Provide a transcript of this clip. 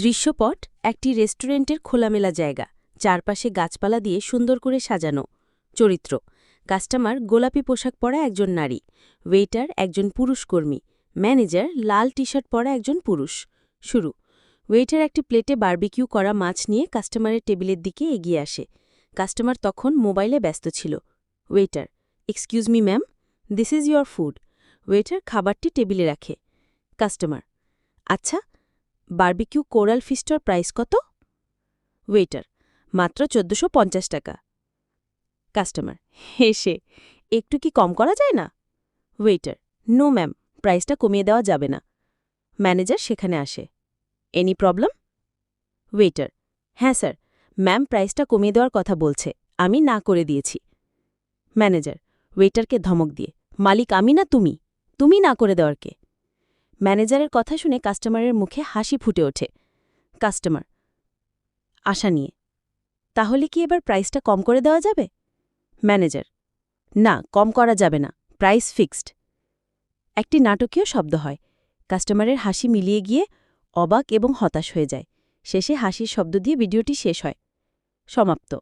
দৃশ্যপট একটি রেস্টুরেন্টের খোলামেলা জায়গা, চারপাশে গাছপালা দিয়ে সুন্দর করে সাজানো। চরিত্র, কাস্টমার গোলাপি পোশাক পরা একজন নারী, ওয়েটার একজন পুরুষ কর্মী, ম্যানেজার লাল টি শার্ট পরা একজন পুরুষ। শুরু, ওয়েটার একটি প্লেটে বারবিকিউ করা মাছ নিয়ে কাস্টমারের টেবিলের দিকে এগিয়ে আসে। কাস্টমার তখন মোবাইলে ব্যস্ত ছিল। Waiter, excuse me, ma'am, this is your food. Waiter খাবারটি টেবিলে রাখে। কাস্টমার আচ্ছা বারবিকিউ কোরাল ফিস্টর প্রাইস কত? ওয়েটার, মাত্র চোদ্দশো টাকা। কাস্টমার, হেসে, একটু কি কম করা যায় না? ওয়েটার, নো ম্যাম, প্রাইসটা কমিয়ে দেওয়া যাবে না। ম্যানেজার সেখানে আসে। Any problem? ওয়েটার হ্যাঁ স্যার, ম্যাম প্রাইসটা কমিয়ে দেওয়ার কথা বলছে, আমি না করে দিয়েছি। ম্যানেজার, ওয়েটারকে ধমক দিয়ে, মালিক আমি না তুমি? তুমি না করে দেওয়ার কে? ম্যানেজারের কথা শুনে কাস্টমারের মুখে হাসি ফুটে ওঠে। কাস্টমার, আশা নিয়ে, তাহলে কি এবার প্রাইসটা কম করে দেওয়া যাবে? ম্যানেজার, না, কম করা যাবে না, প্রাইস ফিক্সড। একটি নাটকীয় শব্দ হয়। কাস্টমারের হাসি মিলিয়ে গিয়ে অবাক এবং হতাশ হয়ে যায়। শেষে হাসির শব্দ দিয়ে ভিডিওটি শেষ হয়। সমাপ্ত।